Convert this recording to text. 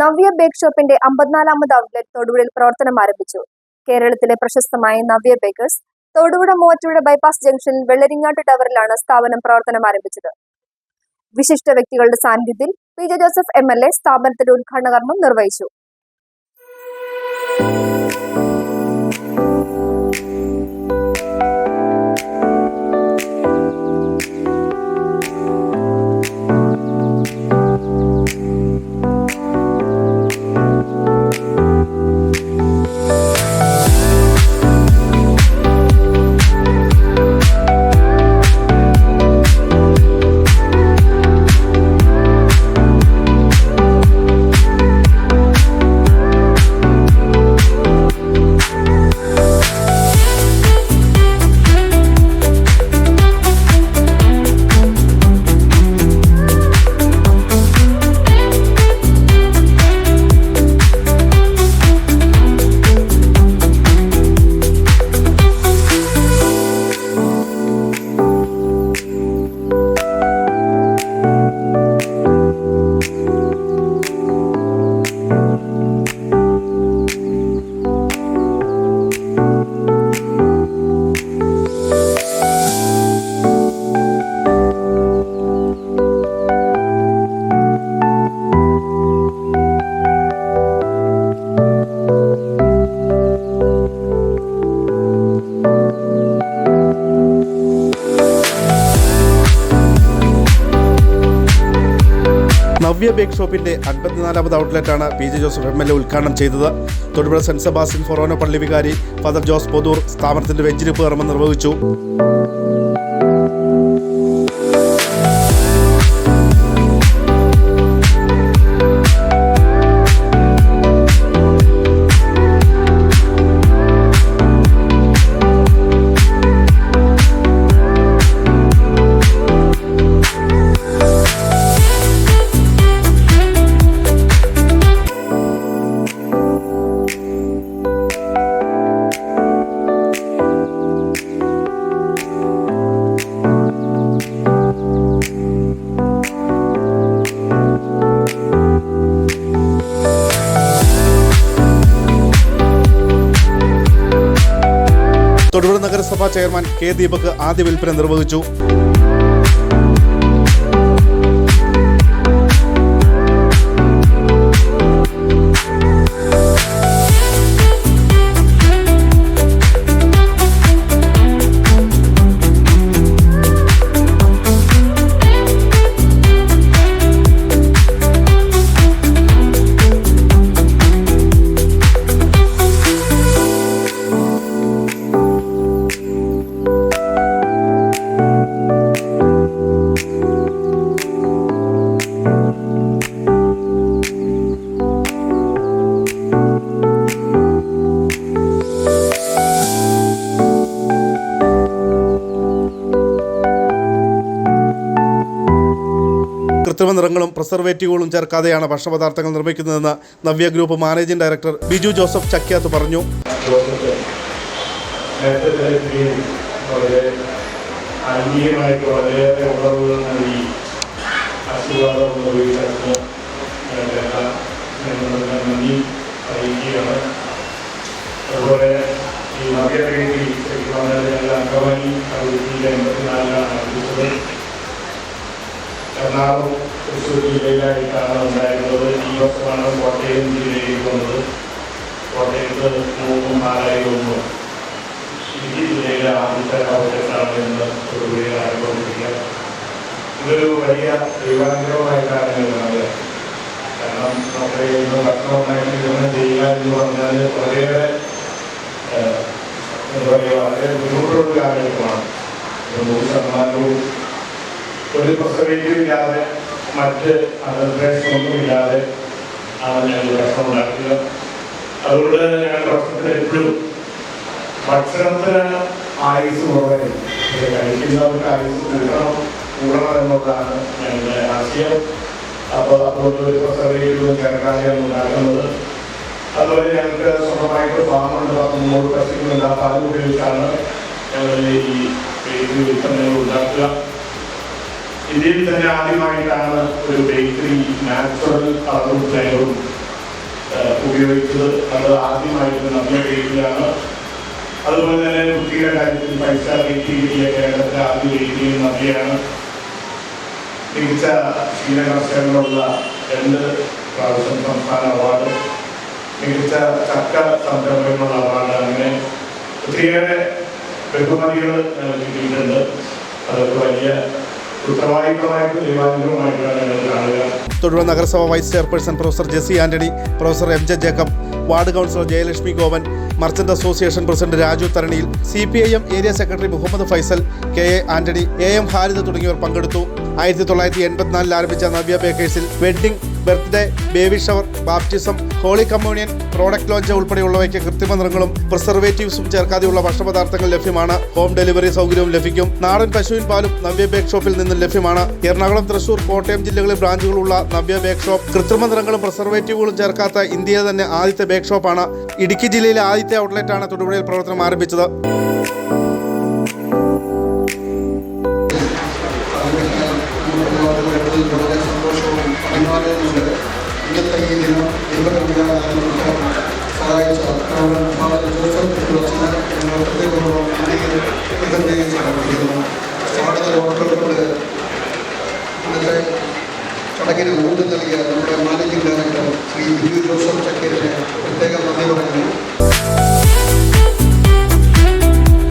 Navya bake ഷോപ്പിന്റെ അമ്പത്തിനാലാമത് outlet തൊടുപുഴയിൽ പ്രവർത്തനം ആരംഭിച്ചു. കേരളത്തിലെ പ്രശസ്തമായ നവ്യ ബേക്കേഴ്സ് തൊടുപുഴ മൂവാറ്റുപുഴ ബൈപ്പാസ് ജംഗ്ഷനിൽ വെള്ളരിങ്ങാട്ട് ടവറിലാണ് സ്ഥാപനം പ്രവർത്തനം ആരംഭിച്ചത്. വിശിഷ്ട വ്യക്തികളുടെ സാന്നിധ്യത്തിൽ P J Joseph M L A സ്ഥാപനത്തിന്റെ ഉദ്ഘാടന കർമ്മം നിർവഹിച്ചു. നവ്യ ബേക്ക് ഷോപ്പിന്റെ അൻപത്തിനാലാമത് ഔട്ട്ലെറ്റാണ് P J Joseph M L A ഉദ്ഘാടനം ചെയ്തത്. തൊടുപുഴ സെന്റ് സെബാസ്റ്റ്യൻ ഫൊറോന പള്ളി വികാരി ഫാദർ ജോസ് പൊതൂർ സ്ഥാപനത്തിന്റെ വെഞ്ചിരിപ്പ് കർമ്മം നിർവഹിച്ചു. നഗരസഭാ ചെയർമാൻ കെ ദീപക് ആദ്യ വിൽപ്പന നിർവഹിച്ചു. കൃത്രിമ നിറങ്ങളും പ്രിസർവേറ്റീവുകളും ചേർക്കാതെയാണ് ഭക്ഷണപദാർത്ഥങ്ങൾ നിർമ്മിക്കുന്നതെന്ന് Navya group managing director Biju Joseph Chakyath പറഞ്ഞു. അതുപോലെ ഈ ശരിക്കും പറഞ്ഞാൽ ഞങ്ങൾ അങ്കമാലി അതിർത്തിയിലെ എൺപത്തിനാലിലാണ് എറണാകുളം തൃശ്ശൂർ ജില്ലയിലായിട്ടാണ് ഉണ്ടായിരുന്നത് ഈ വർഷമാണ് കോട്ടയം ജില്ലയിൽ വന്നത് കോട്ടയത്ത് മൂന്നും നാലായി ഒന്നും. ഇടുക്കി ജില്ലയിലെ ആദ്യത്തെ അവസരത്താണ് ഒരു തൊടുപുഴയിൽ ആരംഭിക്കുക ഇതൊരു വലിയ ദൈവാനുഗ്രഹമായിട്ടാണ് ഞാൻ കാണുന്നത് കാരണം നമ്മുടെ ഇന്ന് ഭക്ഷണമായിട്ട് ഉണ്ടാക്കി ചെയ്യുക എന്ന് പറഞ്ഞാൽ വളരെയേറെ എന്താ പറയുക വളരെ ബുദ്ധിമുട്ടുള്ള കാര്യമാണ് നൂറ് ശതമാനവും ഒരു പ്രസവേറ്റീവ് ഇല്ലാതെ മറ്റ് ഇല്ലാതെ ആണ് ഞങ്ങൾ ഭക്ഷണം ഉണ്ടാക്കുക അതുകൊണ്ട് ഞങ്ങൾ ഭക്ഷണത്തിന് എപ്പോഴും ഭക്ഷണത്തിന് ആയുസ് കുറവായിരുന്നു കഴിക്കുന്നവർക്ക് ആയുസ് കൂട്ടണം കൂടണം എന്നുള്ളതാണ് ഞങ്ങളുടെ ആശയം. അപ്പോൾ അതുകൊണ്ട് ഒരു പ്രസവേറ്റീവ് ചേർക്കാതെയാണ് ഉണ്ടാക്കുന്നത്. അതുപോലെ ഞങ്ങൾക്ക് സ്വന്തമായിട്ട് ഫാമുണ്ട്. പത്ത് മുന്നൂറ് പശുക്കളുണ്ട് ആ പാൽ ഉപയോഗിച്ചാണ് ഞങ്ങൾ ഈ ഈ ഉൽപ്പന്നങ്ങൾ ഉണ്ടാക്കുക. ഇന്ത്യയിൽ തന്നെ ആദ്യമായിട്ടാണ് ഒരു ബേക്കറി നാച്ചുറൽ കളറും ഫ്ലേവറും ഉപയോഗിച്ചത്. അത് ആദ്യമായിട്ട് നമ്മുടെ ബേക്കറിയാണ് അതുപോലെ തന്നെ കുട്ടിയുടെ കാര്യത്തിൽ പൈസ റേറ്റിംഗിലെ കേരളത്തിലെ ആദ്യ ബേക്കറിയും നദിയാണ് മികച്ച ക്ഷീരകർഷകനുള്ള രണ്ട് പ്രാവശ്യം സംസ്ഥാന അവാർഡ് മികച്ച ചക്ക സംരംഭങ്ങളുള്ള അവാർഡ് അങ്ങനെ ഒത്തിരിയേറെ ബഹുമതികൾ കിട്ടിയിട്ടുണ്ട്. അതൊക്കെ വലിയ തൊടുപുഴ നഗരസഭ vice chairperson professor Jessy Antony professor M J Jacob ward councillor Jayalakshmi Goan merchant association president Raju തരണിയിൽ C P I M area secretary Muhammad Faisal K A Antony A M Harid തുടങ്ങിയവർ പങ്കെടുത്തു. ആയിരത്തി തൊള്ളായിരത്തി എൺപത്തിനാലിൽ ആരംഭിച്ച Navya ബേക്കേഴ്സിൽ wedding birthday baby shower baptism holy communion product launch ഉൾപ്പെടെയുള്ളവയ്ക്ക് കൃത്രിമ നിറങ്ങളും പ്രിസർവേറ്റീവ്സും ചേർക്കാതെയുള്ള ഭക്ഷണപദാർത്ഥങ്ങൾ ലഭ്യമാണ്. Home delivery സൗകര്യവും ലഭിക്കും. നാടൻ പശുവിൻ പാലും നവ്യ ബേക്ക് ഷോപ്പിൽ നിന്നും ലഭ്യമാണ്. എറണാകുളം തൃശൂർ കോട്ടയം ജില്ലകളിൽ ബ്രാഞ്ചുകളുള്ള നവ്യ ബേക്ക് ഷോപ്പ് കൃത്രിമ നിറങ്ങളും പ്രിസർവേറ്റീവുകളും ചേർക്കാത്ത ഇന്ത്യയിലെ തന്നെ ആദ്യത്തെ ബേക്ക് ഷോപ്പാണ് ഇടുക്കി ജില്ലയിലെ ആദ്യത്തെ ഔട്ട്ലെറ്റാണ് തൊടുപുഴയിൽ പ്രവർത്തനം ആരംഭിച്ചത്. കൃതജ്ഞതയും സമർപ്പിക്കുന്നു സ്വാഗത വാക്കുകളോട് ഇന്നത്തെ ചടങ്ങിന് ഊന്നൽ നൽകിയ